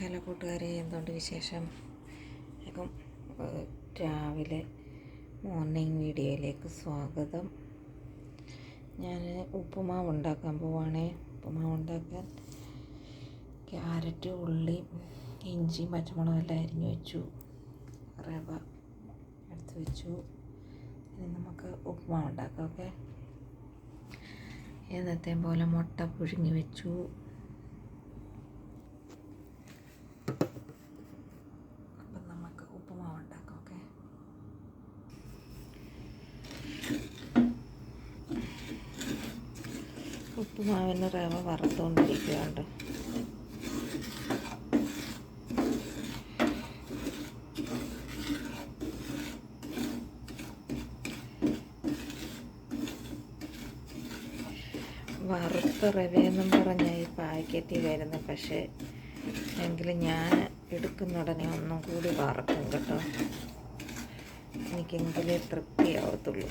Hello കൂട്ടുകാരെ എന്തുകൊണ്ട് വിശേഷം? അപ്പം രാവിലെ മോർണിംഗ് വീഡിയോയിലേക്ക് സ്വാഗതം. ഞാൻ ഉപ്പുമാവ് ഉണ്ടാക്കാൻ പോവാണേ. ഉപ്പുമാവ് ഉണ്ടാക്കാൻ ക്യാരറ്റ് ഉള്ളി ഇഞ്ചി പച്ചമുളകും എല്ലാം അരിഞ്ഞു വെച്ചു. റവ എടുത്ത് വെച്ചു. ഇനി നമുക്ക് ഉപ്പുമാവ് ഉണ്ടാക്കാം ഓക്കെ? എന്നത്തെയും പോലെ മുട്ട പുഴുങ്ങി വെച്ചു അപ്പം നമുക്ക് ഉപ്പുമാവ് ഉണ്ടാക്കാം ഓക്കെ ഉപ്പുമാവിന് റവ വറുത്തുകൊണ്ടിരിക്കുകയുണ്ട് വറുത്ത റവയെന്നും പറഞ്ഞ ഈ പാക്കറ്റിൽ വരുന്നത് പക്ഷേ എങ്കിലും ഞാൻ എടുക്കുന്ന ഉടനെ ഒന്നും കൂടി വറക്കും കേട്ടോ. എനിക്കെങ്കിലേ തൃപ്തിയാവത്തുള്ളൂ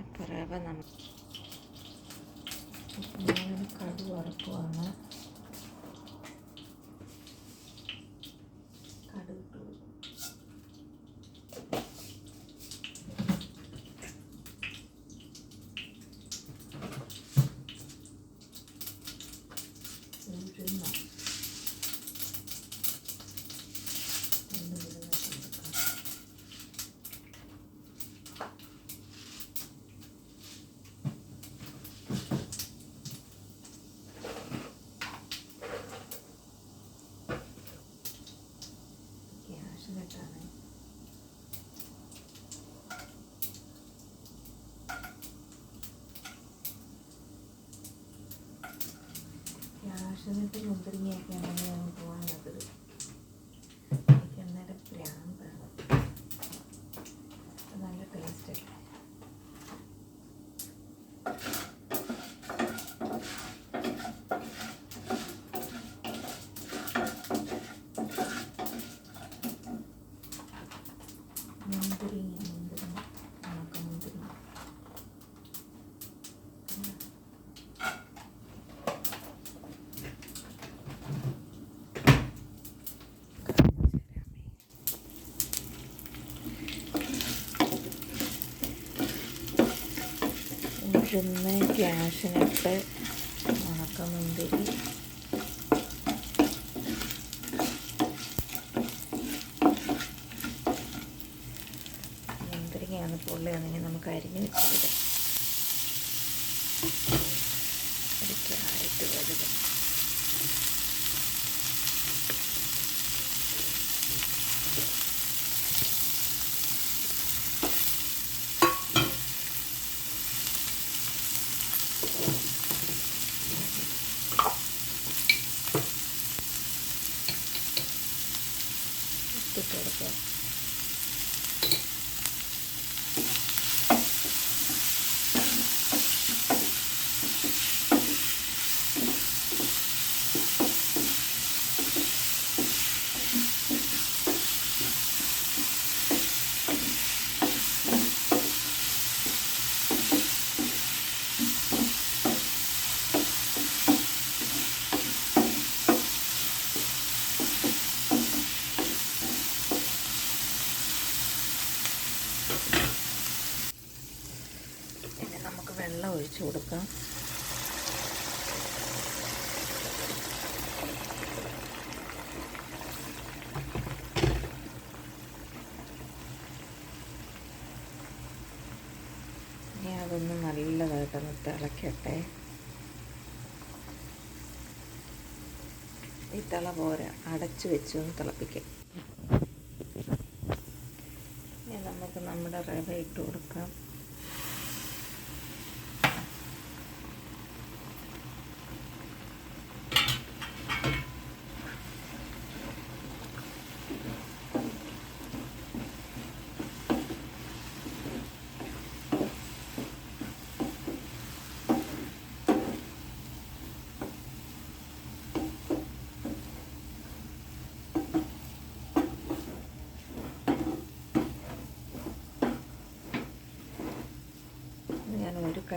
അപ്പോൾ റവ നമ്മൾ ഉപ്പുമാവിന് കടു വറക്കുവാണ് കടുക് ഇട്ട് കൊടുക്കും. ഉഴുന്ന്. ഒന്ന് ഉഴുന്നിട്ട് കൊടുക്കാം. ക്യാഷ് കെട്ടാണ് കെട്ട് മുന്തിരിങ്ങയൊക്കെ ഉണ്ടെങ്കിൽ നമുക്ക് പോകാൻ നല്ലത് ഉഴുന്ന് ക്യാഷിനിട്ട് ഉണക്കമുന്തിരി. മുന്തിരിങ്ങയാണ് പൊള്ളിയാണെങ്കിൽ നമുക്ക് അരിഞ്ഞ് വെച്ചിട്ട് ഒരു ക്യാരറ്റ് വലുത് ഇട്ടിട്ട് കൊടുക്കുക ഇനി നമുക്ക് വെള്ളം ഒഴിച്ച് കൊടുക്കാം. ഇനി അതൊന്ന് നല്ലതായിട്ടൊന്ന് തിളക്കട്ടെ. ഈ തിള പോരാ അടച്ചു വെച്ച് ഒന്ന് തിളപ്പിക്കാം. ഇനി നമുക്ക് നമ്മുടെ റവ ഇട്ട് കൊടുക്കാം.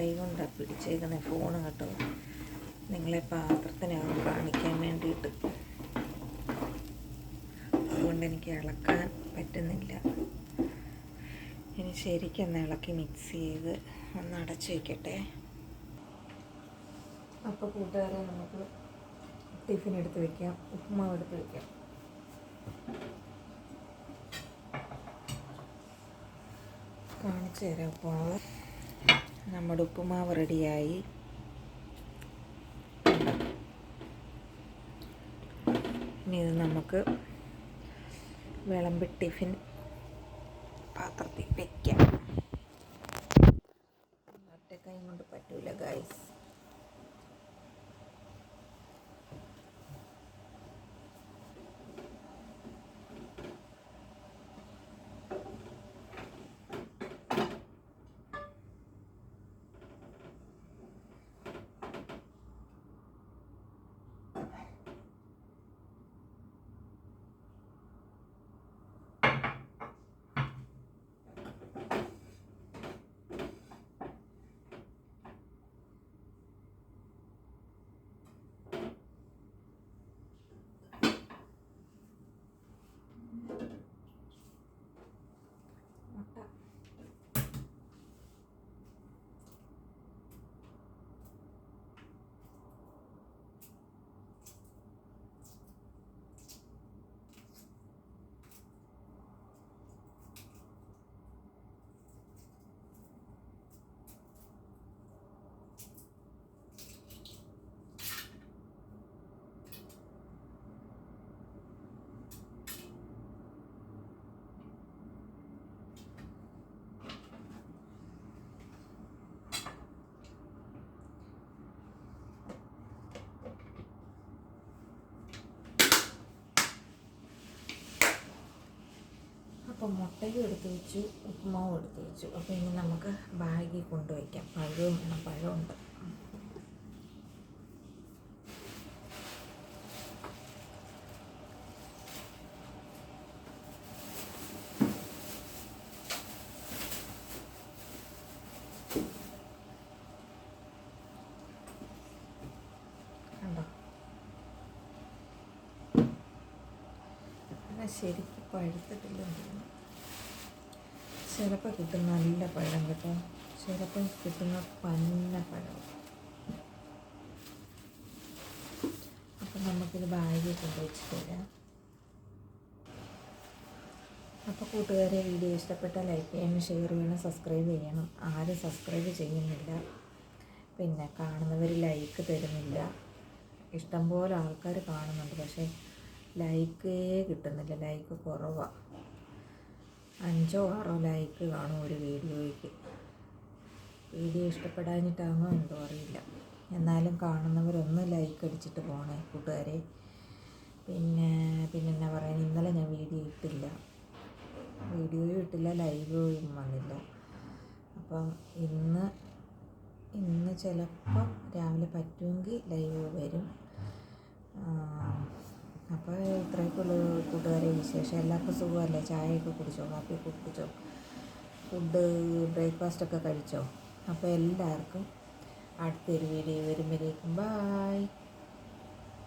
കൈ കൊണ്ടാണ് പിടിച്ചേക്കുന്നത് ഫോൺ കേട്ടോ. നിങ്ങളെ പാത്രത്തിനകം കാണിക്കാൻ വേണ്ടിയിട്ട്. അതുകൊണ്ട് എനിക്ക് ഇളക്കാൻ പറ്റുന്നില്ല. ഇനി ശരിക്കൊന്ന് ഇളക്കി മിക്സ് ചെയ്ത് ഒന്ന് അടച്ചു വയ്ക്കട്ടെ അപ്പോൾ കൂട്ടുകാരെ നമുക്ക് ടിഫിൻ എടുത്ത് വയ്ക്കാം ഉപ്പുമാവ് എടുത്ത് വയ്ക്കാം കാണിച്ചു തരാം ഉപ്പുമാവ്. നമ്മുടെ ഉപ്പുമാവ് റെഡിയായി. ഇനി ഇത് നമുക്ക് വിളമ്പി ടിഫിൻ പാത്രത്തിൽ വെക്കാം. ഒറ്റക്കൈ കൊണ്ട് പറ്റൂല ഗൈസ് അപ്പോൾ മുട്ടയും എടുത്ത് വെച്ചു ഉപ്പുമാവും എടുത്ത് വെച്ചു. അപ്പോൾ ഇനി നമുക്ക് ബാഗിൽ കൊണ്ടുവയ്ക്കാം പഴവും വേണം പഴമുണ്ട് ശരിക്കും പഴുത്തിട്ടില്ലെന്ന് തോന്നുന്നു. ചിലപ്പോൾ കിട്ടും നല്ല പഴം കേട്ടോ. ചിലപ്പോൾ കിട്ടുന്ന പന്ന പഴം. അപ്പം നമുക്കിത് ബാഗിൽ കൊണ്ടുവച്ചിട്ട് വരാം അപ്പോൾ കൂട്ടുകാരെ വീഡിയോ ഇഷ്ടപ്പെട്ടാൽ ലൈക്ക് ചെയ്യണം ഷെയർ ചെയ്യണം സബ്സ്ക്രൈബ് ചെയ്യണം. ആരും സബ്സ്ക്രൈബ് ചെയ്യുന്നില്ല. പിന്നെ കാണുന്നവർ ലൈക്ക് തരുന്നില്ല. ഇഷ്ടംപോലെ ആൾക്കാർ കാണുന്നുണ്ട്. പക്ഷേ ലൈക്കേ കിട്ടുന്നില്ല. ലൈക്ക് കുറവാണ് അഞ്ചോ ആറോ ലൈക്ക് കാണും ഒരു വീഡിയോയ്ക്ക്. വീഡിയോ ഇഷ്ടപ്പെടാഞ്ഞിട്ടാണോ എന്തോ അറിയില്ല. എന്നാലും കാണുന്നവരൊന്ന് ലൈക്ക് അടിച്ചിട്ട് പോകണേ കൂട്ടുകാരെ. പിന്നെ പിന്നെ എന്നാ പറയാൻ ഇന്നലെ ഞാൻ വീഡിയോ ഇട്ടില്ല. വീഡിയോയും ഇട്ടില്ല ലൈവും വന്നില്ല. അപ്പം ഇന്ന് ഇന്ന് ചിലപ്പം രാവിലെ പറ്റുമെങ്കിൽ ലൈവ് വരും. അപ്പോൾ ഇത്രയൊക്കെ ഉള്ളൂ കൂട്ടുകാരെ വിശേഷം. എല്ലാവർക്കും സുഖമല്ലേ? ചായയൊക്കെ കുടിച്ചോ? കാപ്പിയൊക്കെ കുടിച്ചോ? ഫുഡ് ബ്രേക്ക്ഫാസ്റ്റൊക്കെ കഴിച്ചോ? അപ്പോൾ എല്ലാവർക്കും അടുത്തൊരു വീഡിയോ വരുമ്പോഴേക്കും. ബൈ.